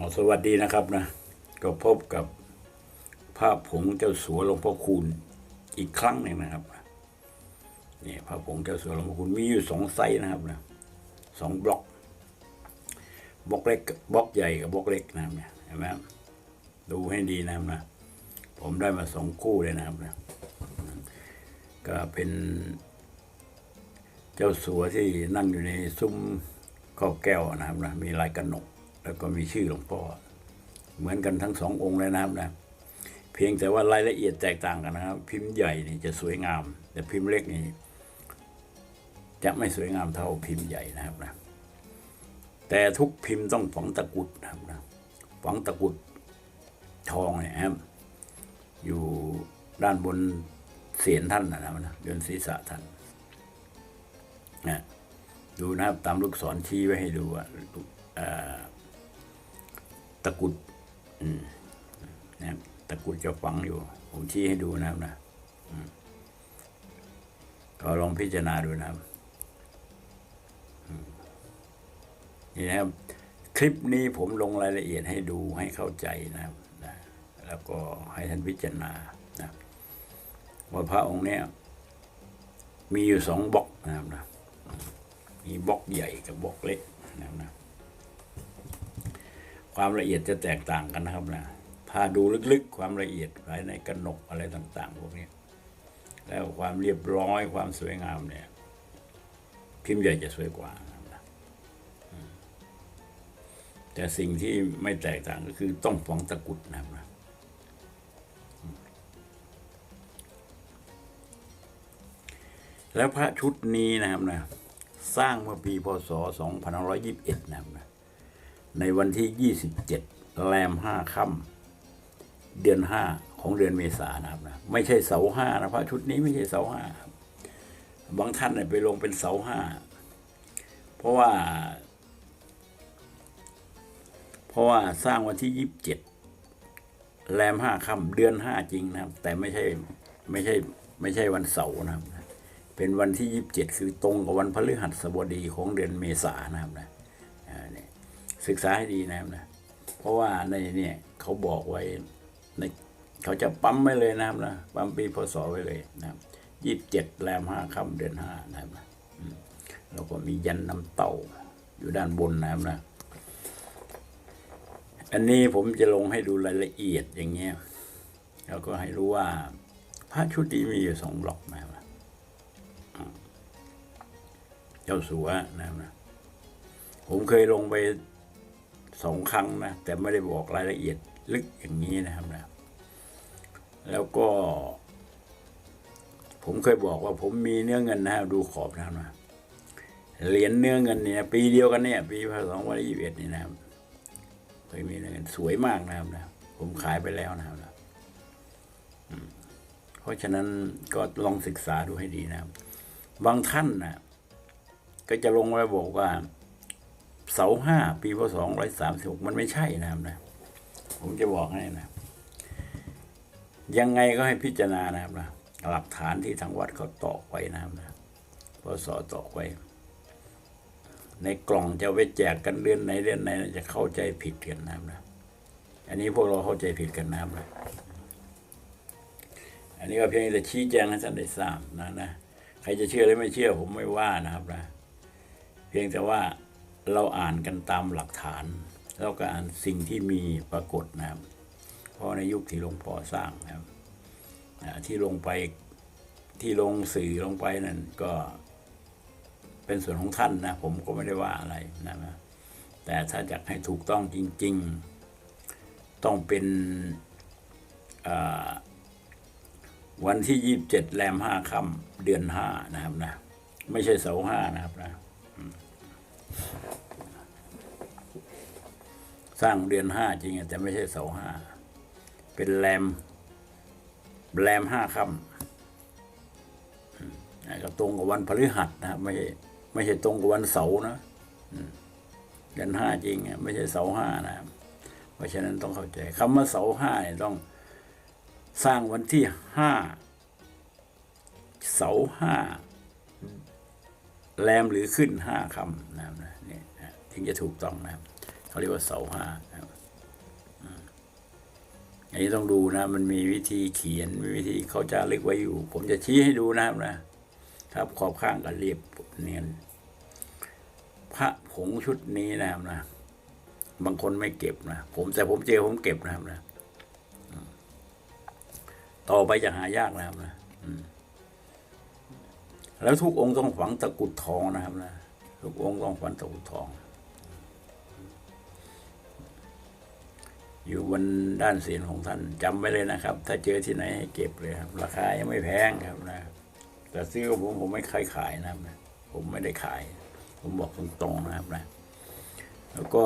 อ๋อสวัสดีนะครับนะ ก็พบกับพระผงเจ้าสัวหลวงพ่อคูณอีกครั้งหนึ่งนะครับนี่พระผงเจ้าสัวหลวงพ่อคูณมีอยู่สองไซส์นะครับนะสองบล็อกบล็อกเล็กบล็อกใหญ่กับบล็อกเล็กนะครับเนี่ยเห็นไหมดูให้ดีนะครับนะผมได้มาสองคู่เลยนะครับนะก็เป็นเจ้าสัวที่นั่งอยู่ในซุ้มข้าวแก้วนะครับนะมีลายกระหนก แล้วก็มีชื่อหลวงพ่อ เหมือนกันทั้งสององค์เลยนะครับนะเพียงแต่ว่ารายละเอียดแตกต่างกันนะครับ พิมพ์ใหญ่นี่จะสวยงาม แต่พิมพ์เล็กนี่จะไม่สวยงามเท่าพิมพ์ใหญ่นะครับนะแต่ทุกพิมพ์ต้องฝังตะกุดนะครับนะฝังตะกุดทองเนี่ยครับอยู่ด้านบนเสียนท่านนะครับนะเดินศีรษะท่านนะดูนะครับตามลูกศรชี้ไว้ให้ดูว่าลูกเอ่อตะกุดนะครับตะกุดจะฝังอยู่ ผมชี้ให้ดูนะครับนะก็ลองพิจารณาดูนะครับนี่นะครับคลิปนี้ผมลงรายละเอียดให้ดูให้เข้าใจนะครับนะแล้วก็ให้ท่านพิจารณานะว่าพระองค์เนี้ยมีอยู่สองบล็อกนะครับนะมีบล็อกใหญ่กับบล็อกเล็กนะครับนะ ความละเอียดจะแตกต่างกันนะครับนะถ้าดูลึกๆ ความละเอียดภายในกระหนกอะไรต่างๆพวกนี้แล้วความเรียบร้อยความสวยงามเนี่ย พิมพ์ใหญ่จะสวยกว่านะแต่สิ่งที่ไม่แตกต่างก็คือต้องฝังตะกุดนะครับนะแล้วพระชุดนี้นะครับนะ สร้างเมื่อปีพศ 2521 นะครับนะ ในวันที่ 27 แรม5ค่ำเดือน5ของเดือนเมษานะครับนะไม่ใช่เสาห้านะพระชุดนี้ไม่ใช่เสาห้าบางท่านเนี่ยไปลงเป็นเสาห้าเพราะว่า เพราะว่าสร้างวันที่27แรม5ค่ำเดือน5จริงนะครับ แต่ไม่ใช่ไม่ใช่ไม่ใช่วันเสาร์นะครับ เป็นวันที่ยี่สิบเจ็ดคือตรงกับวันพฤหัสบดีของเดือนเมษานนะครับนะอ่าเนี่ย ศึกษาให้ดีนะครับนะ เพราะว่าในเนี่ยเขาบอกไว้ในเขาจะปั๊มไว้เลยนะครับนะปั๊มปีพศไว้เลยนะครับยี่สิบเจ็ดแรมห้าค่ำเดือนห้านะครับนะแล้วก็มียันน้ำเต้าอยู่ด้านบนนะครับนะ อันนี้ผมจะลงให้ดูรายละเอียดอย่างเงี้ยแล้วก็ให้รู้ว่าพระชุดนี้มีอยู่สองบล็อกนะครับเจ้าสัวนะครับนะผมเคยลงไป สองครั้งนะแต่ไม่ได้บอกรายละเอียดลึกอย่างนี้นะครับนะ แล้วก็ ผมเคยบอกว่าผมมีเนื้อเงินนะดูขอบนะครับนะเหรียญเนื้อเงินเนี่ยปีเดียวกันเนี่ยปีพศสองพันยี่สิบเอ็ดนี่นะครับเคยมีเนื้อเงินสวยมากนะครับนะผมขายไปแล้วนะครับนะเพราะฉะนั้นก็ลองศึกษาดูให้ดีนะครับ บางท่านนะก็จะลงไว้บอกว่า เสาห้าปีพศสองร้อยสามสิบมันไม่ใช่นะครับนะ ผมจะบอกให้นะ ยังไงก็ให้พิจารณานะครับนะหลักฐานที่ทางวัดเขาตอกไว้นะครับนะพศตอกไว้ ในกล่องจะไปแจกกันเดือนไหนเดือนไหนจะเข้าใจผิดกันนะครับนะ อันนี้พวกเราเข้าใจผิดกันนะครับนะอันนี้ก็เพียงแต่ชี้แจงให้ท่านได้ทราบนะนะ ใครจะเชื่อหรือไม่เชื่อผมไม่ว่านะครับนะ เพียงแต่ว่า เราอ่านกันตามหลักฐานแล้วก็อ่านสิ่งที่มีปรากฏนะครับเพราะในยุคที่หลวงพ่อสร้างนะครับที่ลงไปที่ลงสื่อลงไปนั่นก็เป็นส่วนของท่านนะ ผมก็ไม่ได้ว่าอะไรนะนะแต่ถ้าอยากให้ถูกต้องจริง ๆ ต้องเป็นวันที่ยี่บเจ็ดแรมห้าค่ำเดือนห้านะครับนะ ไม่ใช่เสาห้านะครับนะ สร้างเดือนห้าจริงแต่ไม่ใช่เสาห้า เป็นแรม แรมห้าค่ำนะก็ตรงกับวันพฤหัสนะไม่ใช่ไม่ใช่ตรงกับวันเสาร์นะอืมเดือนห้าจริงอะไม่ใช่เสาห้านะ เพราะฉะนั้นต้องเข้าใจคำว่าเสาห้าเนี่ยต้องสร้างวันที่ห้าเสาห้า แรมหรือขึ้นห้าคำนะครับนะนี่ถึงจะถูกต้องนะครับเขาเรียกว่าเสาห้านะครับอันนี้ต้องดูนะ มันมีวิธีเขียนมีวิธีเขาจะลึกไว้อยู่ ผมจะชี้ให้ดูนะครับนะครับขอบข้างก็เรียบเนียนพระผงชุดนี้นะครับนะ บางคนไม่เก็บนะผมแต่ผมเจอผมเก็บนะครับนะ ต่อไปจะหายากนะครับนะอืม แล้วทุกองค์ต้องฝังตะกุดทองนะครับนะทุกองค์ต้องฝังตะกุดทอง อยู่บนด้านเสียนของท่านจำไว้เลยนะครับ ถ้าเจอที่ไหนให้เก็บเลยครับ ราคายังไม่แพงครับนะ แต่ซื้อผมผมไม่เคยขายนะครับนะผมไม่ได้ขาย ผมบอกตรงๆนะครับนะ แล้วก็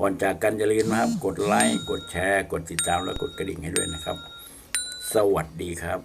ก่อนจากกันอย่าลืมนะครับ กดไลค์ กดแชร์ กดติดตาม และกดกระดิ่งให้ด้วยนะครับ สวัสดีครับ